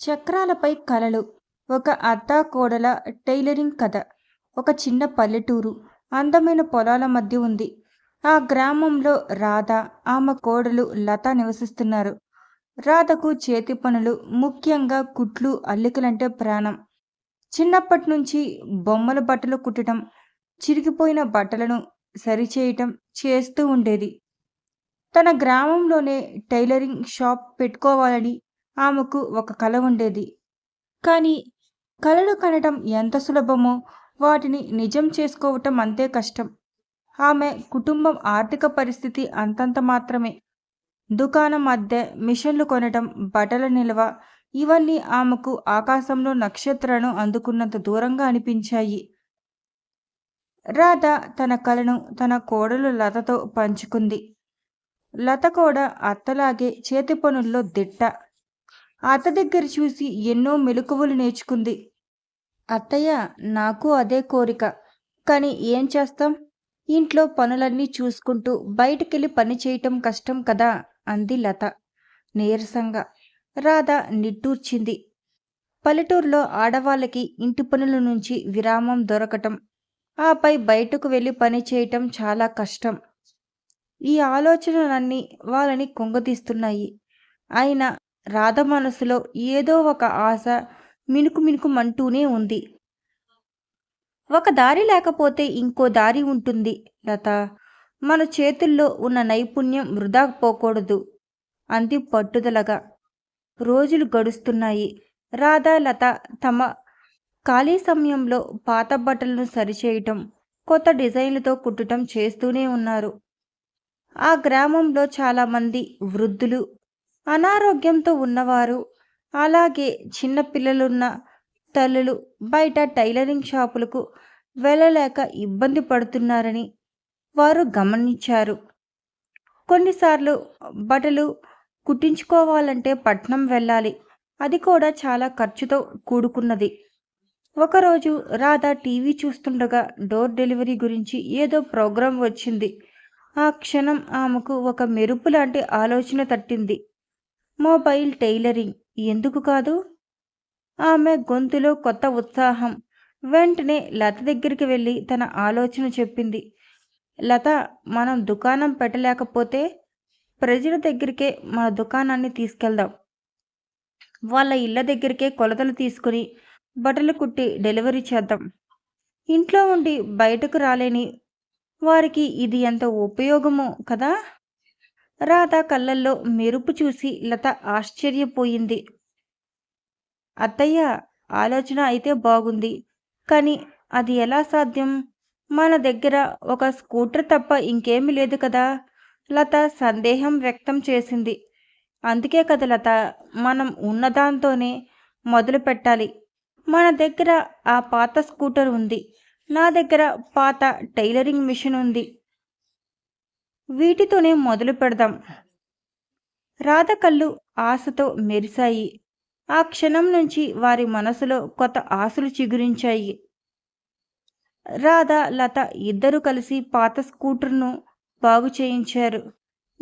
చక్రాలపై కలలు. ఒక అత్తాకోడల టైలరింగ్ కథ. ఒక చిన్న పల్లెటూరు. అందమైన పొలాల మధ్య ఉంది. ఆ గ్రామంలో రాధ ఆమె కోడలు లత నివసిస్తున్నారు. రాధకు చేతి పనులు ముఖ్యంగా కుట్లు అల్లికలంటే ప్రాణం. చిన్నప్పటి నుంచి బొమ్మల బట్టలు కుట్టడం చిరిగిపోయిన బట్టలను సరిచేయటం చేస్తూ ఉండేది. తన గ్రామంలోనే టైలరింగ్ షాప్ పెట్టుకోవాలని ఆమెకు ఒక కళ ఉండేది. కానీ కళలు కనటం ఎంత సులభమో వాటిని నిజం చేసుకోవటం అంతే కష్టం. ఆమె కుటుంబం ఆర్థిక పరిస్థితి అంతంత మాత్రమే. దుకాణం అద్దె మిషన్లు కొనటం బట్టల నిల్వ ఇవన్నీ ఆమెకు ఆకాశంలో నక్షత్రాలను అందుకున్నంత దూరంగా అనిపించాయి. రాధ తన కలను తన కోడలు లతతో పంచుకుంది. లత కూడా అత్తలాగే చేతి పనుల్లో దిట్ట అత్త దగ్గర చూసి ఎన్నో మెలకువలు నేర్చుకుంది. అత్తయ్య నాకు అదే కోరిక. కానీ ఏం చేస్తాం? ఇంట్లో పనులన్నీ చూసుకుంటూ బయటికెళ్ళి పని చేయటం కష్టం కదా అంది లత. నీరసంగా. రాధ నిట్టూర్చింది. పల్లెటూరులో ఆడవాళ్ళకి ఇంటి పనుల నుంచి విరామం దొరకటం. ఆపై బయటకు వెళ్ళి పని చేయటం చాలా కష్టం. ఈ ఆలోచనలన్నీ వాళ్ళని కుంగదీస్తున్నాయి. అయినా రాధ మనసులో ఏదో ఒక ఆశ మినుకు మినుకుమంటూనే ఉంది. ఒక దారి లేకపోతే ఇంకో దారి ఉంటుంది. లత మన చేతుల్లో ఉన్న నైపుణ్యం వృధా పోకూడదు. అంది పట్టుదలగా. రోజులు గడుస్తున్నాయి. రాధా లత తమ ఖాళీ సమయంలో పాత బట్టలను సరిచేయటం కొత్త డిజైన్లతో కుట్టడం చేస్తూనే ఉన్నారు. ఆ గ్రామంలో చాలామంది వృద్ధులు అనారోగ్యంతో ఉన్నవారు అలాగే చిన్నపిల్లలున్న తల్లులు బయట టైలరింగ్ షాపులకు వెళ్ళలేక ఇబ్బంది పడుతున్నారని వారు గమనించారు. కొన్నిసార్లు బట్టలు కుట్టించుకోవాలంటే పట్నం వెళ్ళాలి. అది కూడా చాలా ఖర్చుతో కూడుకున్నది. ఒకరోజు రాధ టీవీ చూస్తుండగా డోర్ డెలివరీ గురించి ఏదో ప్రోగ్రాం వచ్చింది. ఆ క్షణం ఆమెకు ఒక మెరుపు లాంటి ఆలోచన తట్టింది. మొబైల్ టైలరింగ్ ఎందుకు కాదు? ఆమె గొంతులో కొత్త ఉత్సాహం. వెంటనే లత దగ్గరికి వెళ్ళి తన ఆలోచన చెప్పింది. లత మనం దుకాణం పెట్టలేకపోతే ప్రజల దగ్గరికే మన దుకాణాన్ని తీసుకెళ్దాం. వాళ్ళ ఇళ్ళ దగ్గరికే కొలతలు తీసుకుని బట్టలు కుట్టి డెలివరీ చేద్దాం. ఇంట్లో ఉండి బయటకు రాలేని వారికి ఇది ఎంత ఉపయోగమో కదా? రాధ కళ్ళల్లో మెరుపు చూసి లత ఆశ్చర్యపోయింది. అత్తయ్య ఆలోచన అయితే బాగుంది. కానీ అది ఎలా సాధ్యం? మన దగ్గర ఒక స్కూటర్ తప్ప ఇంకేమీ లేదు కదా? లత సందేహం వ్యక్తం చేసింది. అందుకే కదా లత మనం ఉన్నదాంతోనే మొదలు పెట్టాలి. మన దగ్గర ఆ పాత స్కూటర్ ఉంది. నా దగ్గర పాత టైలరింగ్ మిషన్ ఉంది. వీటితోనే మొదలు పెడదాం. రాధ కళ్ళు ఆశతో మెరిశాయి. ఆ క్షణం నుంచి వారి మనసులో కొత్త ఆశలు చిగురించాయి. రాధ లత ఇద్దరు కలిసి పాత స్కూటర్ను బాగు చేయించారు.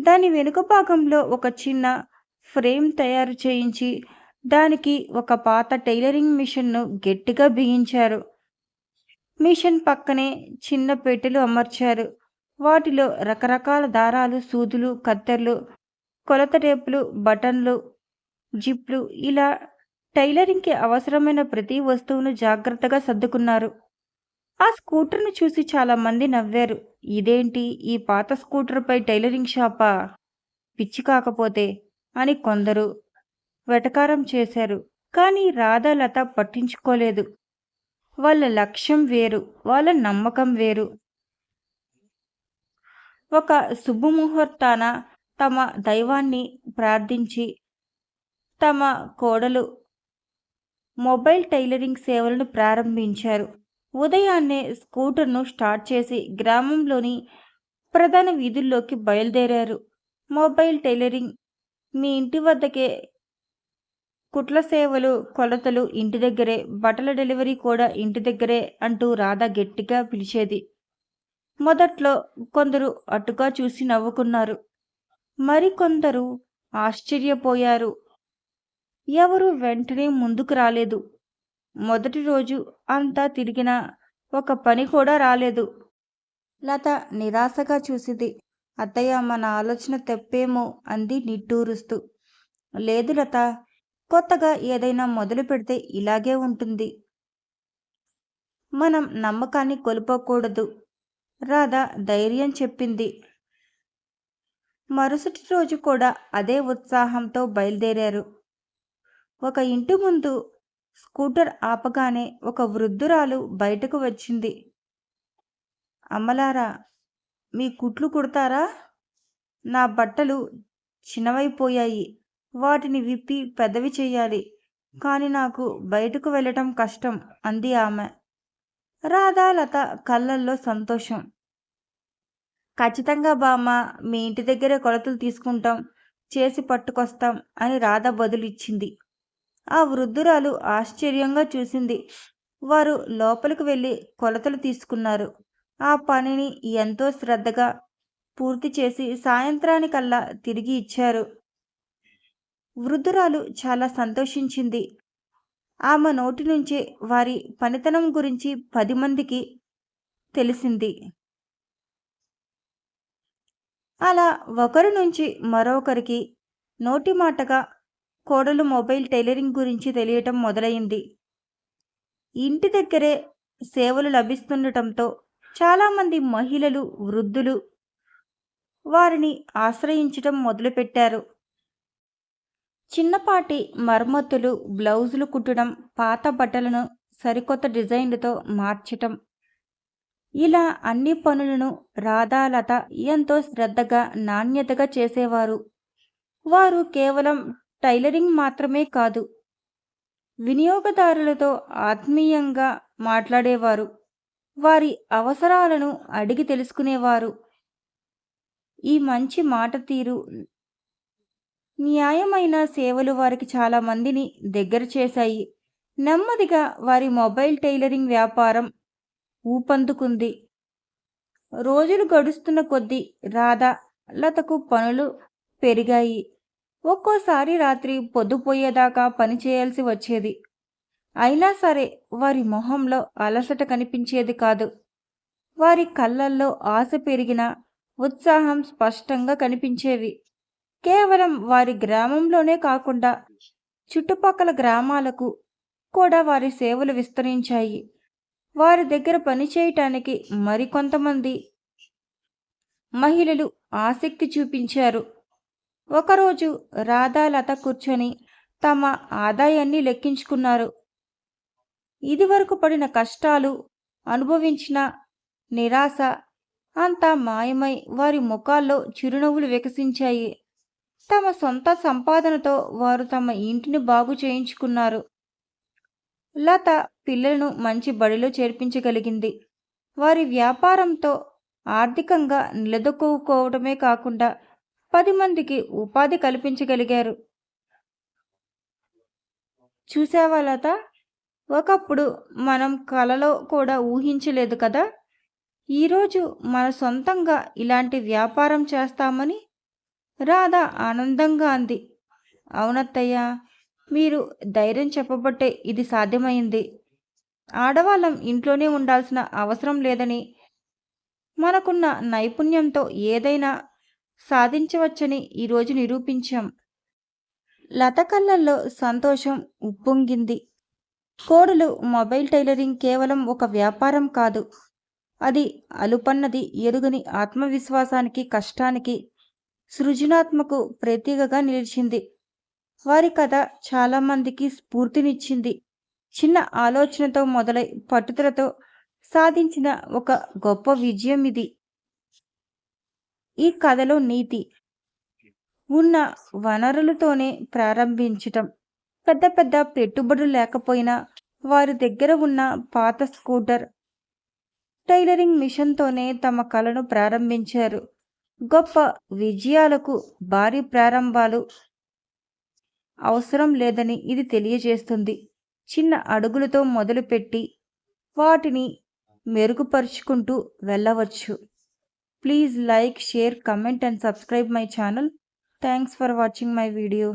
దాని వెనుక భాగంలో ఒక చిన్న ఫ్రేమ్ తయారు చేయించి దానికి ఒక పాత టైలరింగ్ మిషన్ను గట్టిగా బిగించారు. మిషన్ పక్కనే చిన్న పెట్టెలు అమర్చారు. వాటిలో రకరకాల దారాలు సూదులు కత్తెర్లు కొలత టేపులు బటన్లు జిప్లు ఇలా టైలరింగ్కి అవసరమైన ప్రతి వస్తువును జాగ్రత్తగా సర్దుకున్నారు. ఆ స్కూటర్ను చూసి చాలామంది నవ్వారు. ఇదేంటి? ఈ పాత స్కూటర్పై టైలరింగ్ షాపా? పిచ్చి కాకపోతే అని కొందరు వెటకారం చేశారు. కానీ రాధాలత పట్టించుకోలేదు. వాళ్ళ లక్ష్యం వేరు వాళ్ళ నమ్మకం వేరు. ఒక శుభముహూర్తాన తమ దైవాన్ని ప్రార్థించి తమ కోడలు మొబైల్ టైలరింగ్ సేవలను ప్రారంభించారు. ఉదయాన్నే స్కూటర్ను స్టార్ట్ చేసి గ్రామంలోని ప్రధాన వీధుల్లోకి బయలుదేరారు. మొబైల్ టైలరింగ్ మీ ఇంటి వద్దకే కుట్ల సేవలు కొలతలు ఇంటి దగ్గరే బట్టల డెలివరీ కూడా ఇంటి దగ్గరే అంటూ రాధ గట్టిగా పిలిచేది. మొదట్లో కొందరు అటుగా చూసి నవ్వుకున్నారు. మరికొందరు ఆశ్చర్యపోయారు. ఎవరు వెంటనే ముందుకు రాలేదు. మొదటి రోజు అంతా తిరిగినా ఒక పని కూడా రాలేదు. లత నిరాశగా చూసింది. అత్తయ్య మన ఆలోచన తెప్పేమో అంది నిట్టూరుస్తూ. లేదు లత కొత్తగా ఏదైనా మొదలు పెడితే ఇలాగే ఉంటుంది. మనం నమ్మకాన్ని కోల్పోకూడదు. రాధ ధైర్యం చెప్పింది. మరుసటి రోజు కూడా అదే ఉత్సాహంతో బయలుదేరారు. ఒక ఇంటి ముందు స్కూటర్ ఆపగానే ఒక వృద్ధురాలు బయటకు వచ్చింది. అమ్మలారా మీ కుట్లు కుడతారా? నా బట్టలు చిన్నవైపోయాయి. వాటిని విప్పి పెద్దవి చేయాలి. కానీ నాకు బయటకు వెళ్ళటం కష్టం అంది ఆమె. రాధాలత కళ్ళల్లో సంతోషం. ఖచ్చితంగా బామ్మ మీ ఇంటి దగ్గరే కొలతలు తీసుకుంటాం చేసి పట్టుకొస్తాం అని రాధ బదులిచ్చింది. ఆ వృద్ధురాలు ఆశ్చర్యంగా చూసింది. వారు లోపలికి వెళ్ళి కొలతలు తీసుకున్నారు. ఆ పనిని ఎంతో శ్రద్ధగా పూర్తి చేసి సాయంత్రానికల్లా తిరిగి ఇచ్చారు. వృద్ధురాలు చాలా సంతోషించింది. ఆమె నోటి నుంచే వారి పనితనం గురించి పది మందికి తెలిసింది. అలా ఒకరి నుంచి మరొకరికి నోటి మాటగా కోడలు మొబైల్ టైలరింగ్ గురించి తెలియటం మొదలైంది. ఇంటి దగ్గరే సేవలు లభిస్తుండటంతో చాలామంది మహిళలు వృద్ధులు వారిని ఆశ్రయించటం మొదలుపెట్టారు. చిన్నపాటి మరమ్మతులు బ్లౌజులు కుట్టడం పాత బట్టలను సరికొత్త డిజైన్లతో మార్చటం. ఇలా అన్ని పనులను రాధాలత ఎంతో శ్రద్ధగా నాణ్యతగా చేసేవారు. వారు కేవలం టైలరింగ్ మాత్రమే కాదు వినియోగదారులతో ఆత్మీయంగా మాట్లాడేవారు. వారి అవసరాలను అడిగి తెలుసుకునేవారు. ఈ మంచి మాట తీరు న్యాయమైన సేవలు వారికి చాలా మందిని దగ్గర చేశాయి. నెమ్మదిగా వారి మొబైల్ టైలరింగ్ వ్యాపారం ఊపందుకుంది. రోజులు గడుస్తున్న కొద్దీ రాధ లతకు పనులు పెరిగాయి. ఒక్కోసారి రాత్రి పొద్దుపోయేదాకా పనిచేయాల్సి వచ్చేది. అయినా సరే వారి మొహంలో అలసట కనిపించేది కాదు. వారి కళ్ళల్లో ఆశ పెరిగిన ఉత్సాహం స్పష్టంగా కనిపించేవి. కేవలం వారి గ్రామంలోనే కాకుండా చుట్టుపక్కల గ్రామాలకు కూడా వారి సేవలు విస్తరించాయి. వారి దగ్గర పనిచేయటానికి మరికొంతమంది మహిళలు ఆసక్తి చూపించారు. ఒకరోజు రాధాలత కూర్చొని తమ ఆదాయాన్ని లెక్కించుకున్నారు. ఇదివరకు పడిన కష్టాలు అనుభవించిన నిరాశ అంతా మాయమై వారి ముఖాల్లో చిరునవ్వులు వికసించాయి. తమ సొంత సంపాదనతో వారు తమ ఇంటిని బాగు చేయించుకున్నారు. లత పిల్లలను మంచి బడిలో చేర్పించగలిగింది. వారి వ్యాపారంతో ఆర్థికంగా నిలదొక్కుకోవడమే కాకుండా పది మందికి ఉపాధి కల్పించగలిగారు. చూసావా లత? ఒకప్పుడు మనం కలలో కూడా ఊహించలేదు కదా? ఈరోజు మన సొంతంగా ఇలాంటి వ్యాపారం చేస్తామని రాధ ఆనందంగా అంది. అవునత్తయ్య మీరు ధైర్యం చెప్పబట్టే ఇది సాధ్యమైంది. ఆడవాళ్ళం ఇంట్లోనే ఉండాల్సిన అవసరం లేదని మనకున్న నైపుణ్యంతో ఏదైనా సాధించవచ్చని ఈరోజు నిరూపించాం. లత కళ్ళల్లో సంతోషం ఉప్పొంగింది. కోడలు మొబైల్ టైలరింగ్ కేవలం ఒక వ్యాపారం కాదు. అది అలుపన్నది ఎరుగని ఆత్మవిశ్వాసానికి కష్టానికి సృజనాత్మకు ప్రతీకగా నిలిచింది. వారి కథ చాలామందికి స్ఫూర్తినిచ్చింది. చిన్న ఆలోచనతో మొదలై పట్టుదలతో సాధించిన ఒక గొప్ప విజయం ఇది. ఈ కథలో నీతి ఉన్న వనరులతోనే ప్రారంభించటం. పెద్ద పెద్ద పెట్టుబడులు లేకపోయినా వారి దగ్గర ఉన్న పాత స్కూటర్ టైలరింగ్ మిషన్తోనే తమ కళను ప్రారంభించారు. గొప్ప విజయాలకు భారీ ప్రారంభాలు అవసరం లేదని ఇది తెలియజేస్తుంది. చిన్న అడుగులతో మొదలుపెట్టి వాటిని మెరుగుపరుచుకుంటూ వెళ్ళవచ్చు. Please like share comment and subscribe my channel. Thanks for watching my video.